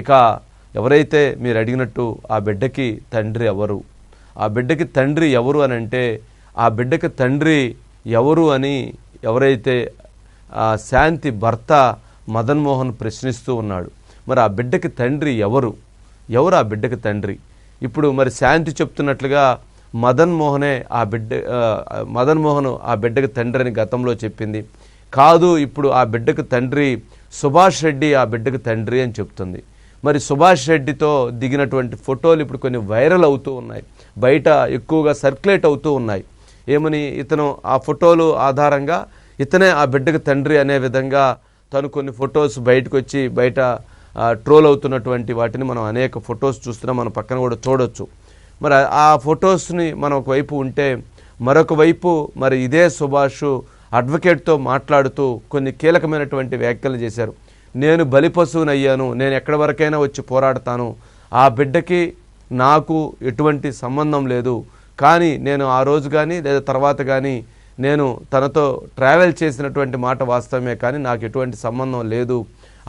ఇక ఎవరైతే మీరు అడిగినట్టు ఆ బిడ్డకి తండ్రి ఎవరు? ఆ బిడ్డకి తండ్రి ఎవరు అని అంటే ఆ బిడ్డకి తండ్రి ఎవరు అని ఎవరైతే ఆ శాంతి భర్త మదన్మోహన్ ప్రశ్నిస్తూ ఉన్నాడు. మరి ఆ బిడ్డకి తండ్రి ఎవరు? ఎవరు ఆ బిడ్డకి తండ్రి? ఇప్పుడు మరి శాంతి చెప్తున్నట్లుగా మదన్ మోహనే ఆ బిడ్డ మదన్మోహన్ మదన్ మోహన్ ఆ బిడ్డకి తండ్రి అని గతంలో చెప్పింది. కాదు ఇప్పుడు ఆ బిడ్డకు తండ్రి సుభాష్ రెడ్డి ఆ బిడ్డకు తండ్రి అని చెప్తుంది. మరి సుభాష్ రెడ్డితో దిగినటువంటి ఫోటోలు ఇప్పుడు కొన్ని వైరల్ అవుతూ ఉన్నాయి. బయట ఎక్కువగా సర్క్యులేట్ అవుతూ ఉన్నాయి. ఏమని ఇతను ఆ ఫోటోలు ఆధారంగా ఇతనే ఆ బిడ్డకు తండ్రి అనే విధంగా తను కొన్ని ఫొటోస్ బయటకు వచ్చి బయట ట్రోల్ అవుతున్నటువంటి వాటిని మనం అనేక ఫొటోస్ చూస్తున్నాం మనం పక్కన కూడా చూడొచ్చు. మరి ఆ- ఆ ఫొటోస్ని మనం ఒకవైపు ఉంటే మరొక వైపు మరి ఇదే సుభాష్ అడ్వకేట్తో మాట్లాడుతూ కొన్ని కీలకమైనటువంటి వ్యాఖ్యలు చేశారు. నేను బలిపశువునయ్యాను నేను ఎక్కడి వరకైనా వచ్చి పోరాడతాను. ఆ బిడ్డకి నాకు ఎటువంటి సంబంధం లేదు. కానీ నేను ఆ రోజు కానీ లేదా తర్వాత కానీ నేను తనతో ట్రావెల్ చేసినటువంటి మాట వాస్తవమే కానీ నాకు ఎటువంటి సంబంధం లేదు.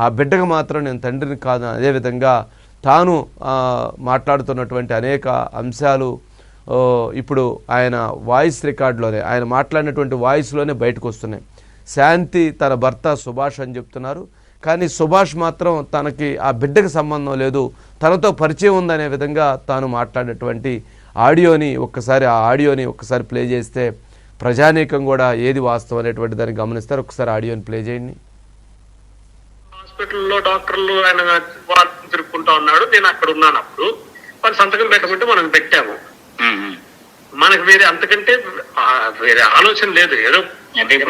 ఆ బిడ్డకు మాత్రం నేను తండ్రిని కాదు. అదేవిధంగా తాను మాట్లాడుతున్నటువంటి అనేక అంశాలు ఇప్పుడు ఆయన వాయిస్ రికార్డులోనే ఆయన మాట్లాడినటువంటి వాయిస్లోనే బయటకు వస్తున్నాయి. శాంతి తన భర్త సుభాష్ అని చెప్తున్నారు. కానీ సుభాష్ మాత్రం తనకి ఆ బిడ్డకు సంబంధం లేదు. తనతో పరిచయం ఉందనే విధంగా తాను మాట్లాడినటువంటి ఆడియోని ఒక్కసారి ఆ ఆడియోని ఒక్కసారి ప్లే చేస్తే ప్రజానీకం కూడా ఏది వాస్తవం అనేటువంటి దాన్ని గమనిస్తారు. ఒకసారి ఆడియోని ప్లే చేయండి. హాస్పిటల్లో డాక్టర్లు ఆయన వాళ్ళు తిరుక్కుంటా ఉన్నాడు. నేను అక్కడ ఉన్నాను అప్పుడు. వాళ్ళు సంతకం పెట్టమంటే మనం పెట్టాము. మనకు వేరే అంతకంటే వేరే ఆలోచన లేదు. ఏదో మీకు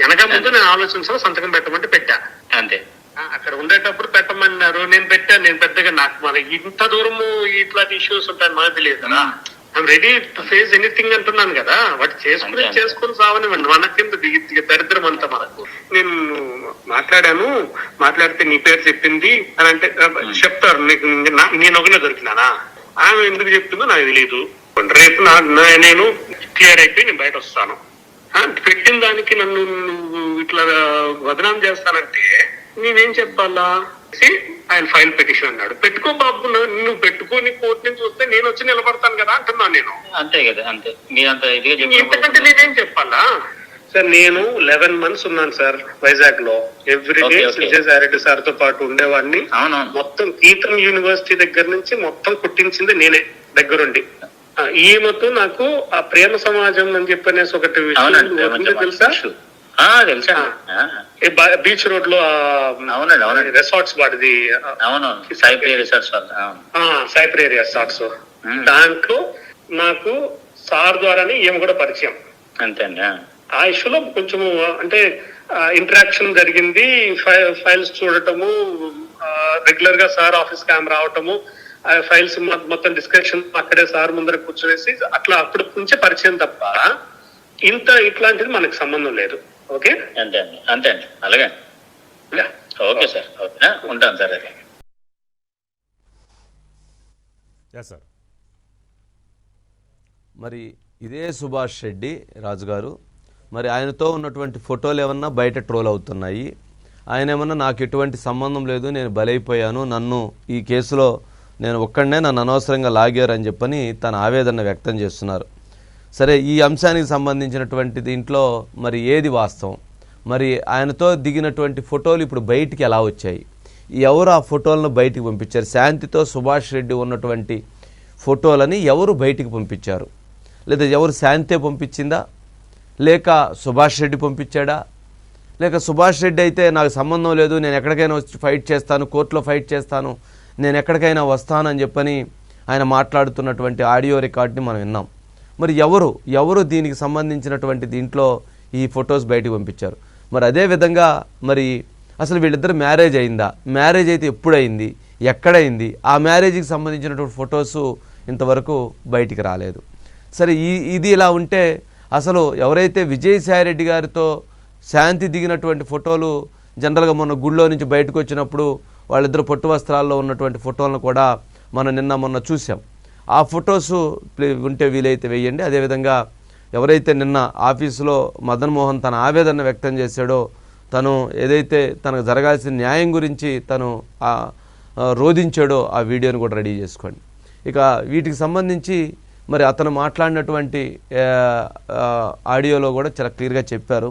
వెనక ముందు నేను ఆలోచించాను సంతకం పెట్టమంటే పెట్టా. అంతే. అక్కడ ఉండేటప్పుడు పెట్టమన్నారు. నేను పెట్టాను నేను పెద్దగా నాకు మన ఇంత దూరము ఇట్లాంటి ఇష్యూస్ ఉంటాయని మనకు తెలియదు కదా. I'm ready to face anything అంటున్నాను కదా. వాటి చేసుకుని. చేసుకుని సావనివ్వండి మన కింద దిగి దిగి దరిద్రం అంతా మనకు? నేను మాట్లాడాను. మాట్లాడితే నీ పేరు చెప్పింది అని అంటే చెప్తారు. నీకు నేను ఒకనే దొరికినానా? ఆమె ఎందుకు చెప్తుందో నాకు తెలియదు రేపు నా నా- నేను క్లియర్ అయిపోయి నేను బయట వస్తాను ఆ, పెట్టిన దానికి నన్ను నువ్వు ఇట్లా వదనాం చేస్తానంటే నేనేం చెప్పాలా? ఆయన ఫైల్ పిటిషన్ అన్నాడు. పెట్టుకో బాబు నువ్వు పెట్టుకొని కోర్టు నుంచి వస్తే నేను వచ్చి నిలబడతాను కదా అంటున్నాను నేను. అంతే కదా అంతే. మీరంత చెప్పినప్పుడు నేనేం చెప్పాలా? సార్ నేను లెవెన్ మంత్స్ ఉన్నాను సార్ వైజాగ్లో. Every day. విజయసాయిరెడ్డి సార్తో పాటు ఉండేవాడిని. మొత్తం గీతం యూనివర్సిటీ దగ్గర నుంచి మొత్తం కుట్టించింది నేనే దగ్గరుండి. ఈమెతో నాకు ఆ ప్రేమ సమాజం అని చెప్పనేసి ఒకటి విషయం తెలుసా? తెలుసా బీచ్ రోడ్లో అవునండి అవునండి. రిసార్ట్స్ వాడిది. అవునవును రిసార్ట్స్ రిసార్ట్స్. దాంట్లో నాకు సార్ ద్వారానే ఈమె కూడా పరిచయం. అంతే అండి ఆ. ఇష్యూలో కొంచెము అంటే ఇంటరాక్షన్ జరిగింది. ఫైల్స్ చూడటము రెగ్యులర్గా సార్ ఆఫీస్కి ఆమె రావటము ఆ ఫైల్స్ మొత్తం డిస్కషన్ అక్కడే సార్ ముందర కూర్చొనేసి అట్లా అప్పటి నుంచే పరిచయం తప్ప ఇంత ఇట్లాంటిది మనకు సంబంధం లేదు. ఓకే? అంతే అండి. అంతే అండి. అలాగే ఓకే సార్. ఓకే. ఉంటాను సార్ ఎస్ సార్. మరి ఇదే సుభాష్ రెడ్డి రాజుగారు. మరి ఆయనతో ఉన్నటువంటి ఫోటోలు ఏమన్నా బయట ట్రోల్ అవుతున్నాయి? ఆయన ఏమన్నా నాకు ఎటువంటి సంబంధం లేదు నేను బలైపోయాను నన్ను ఈ కేసులో నేను ఒక్కడనే నన్ను అనవసరంగా లాగారు అని చెప్పని తన ఆవేదన వ్యక్తం చేస్తున్నారు. సరే ఈ అంశానికి సంబంధించినటువంటి దీంట్లో మరి ఏది వాస్తవం? మరి ఆయనతో దిగినటువంటి ఫోటోలు ఇప్పుడు బయటికి ఎలా వచ్చాయి? ఎవరు ఆ ఫోటోలను బయటికి పంపించారు? శాంతితో సుభాష్ రెడ్డి ఉన్నటువంటి ఫోటోలని ఎవరు బయటికి పంపించారు? లేదా ఎవరు శాంతే పంపించిందా? లేక సుభాష్ రెడ్డి పంపించాడా? లేక సుభాష్ రెడ్డి అయితే నాకు సంబంధం లేదు నేను ఎక్కడికైనా వచ్చి ఫైట్ చేస్తాను కోర్టులో ఫైట్ చేస్తాను నేను ఎక్కడికైనా వస్తానని చెప్పని ఆయన మాట్లాడుతున్నటువంటి ఆడియో రికార్డ్ని మనం విన్నాం. మరి ఎవరు ఎవరు దీనికి సంబంధించినటువంటి దీంట్లో ఈ ఫొటోస్ బయటికి పంపించారు? మరి అదే విధంగా మరి అసలు వీళ్ళిద్దరు మ్యారేజ్ అయిందా? మ్యారేజ్ అయితే ఎప్పుడైంది? ఎక్కడైంది? ఆ మ్యారేజ్కి సంబంధించినటువంటి ఫొటోస్ ఇంతవరకు బయటికి రాలేదు. సరే ఈ ఇది ఇలా ఉంటే అసలు ఎవరైతే విజయసాయిరెడ్డి గారితో శాంతి దిగినటువంటి ఫోటోలు జనరల్గా మొన్న గుళ్ళో నుంచి బయటకు వచ్చినప్పుడు వాళ్ళిద్దరు పొట్టు వస్త్రాల్లో ఉన్నటువంటి ఫోటోలను కూడా మనం నిన్న మొన్న చూసాం ఆ ఫొటోస్ ఉంటే వీలైతే వేయండి. అదేవిధంగా ఎవరైతే నిన్న ఆఫీసులో మదన్మోహన్ తన ఆవేదన వ్యక్తం చేశాడో తను ఏదైతే తనకు జరగాల్సిన న్యాయం గురించి తను రోధించాడో ఆ వీడియోని కూడా రెడీ చేసుకోండి. ఇక వీటికి సంబంధించి మరి అతను మాట్లాడినటువంటి ఆడియోలో కూడా చాలా క్లియర్గా చెప్పారు.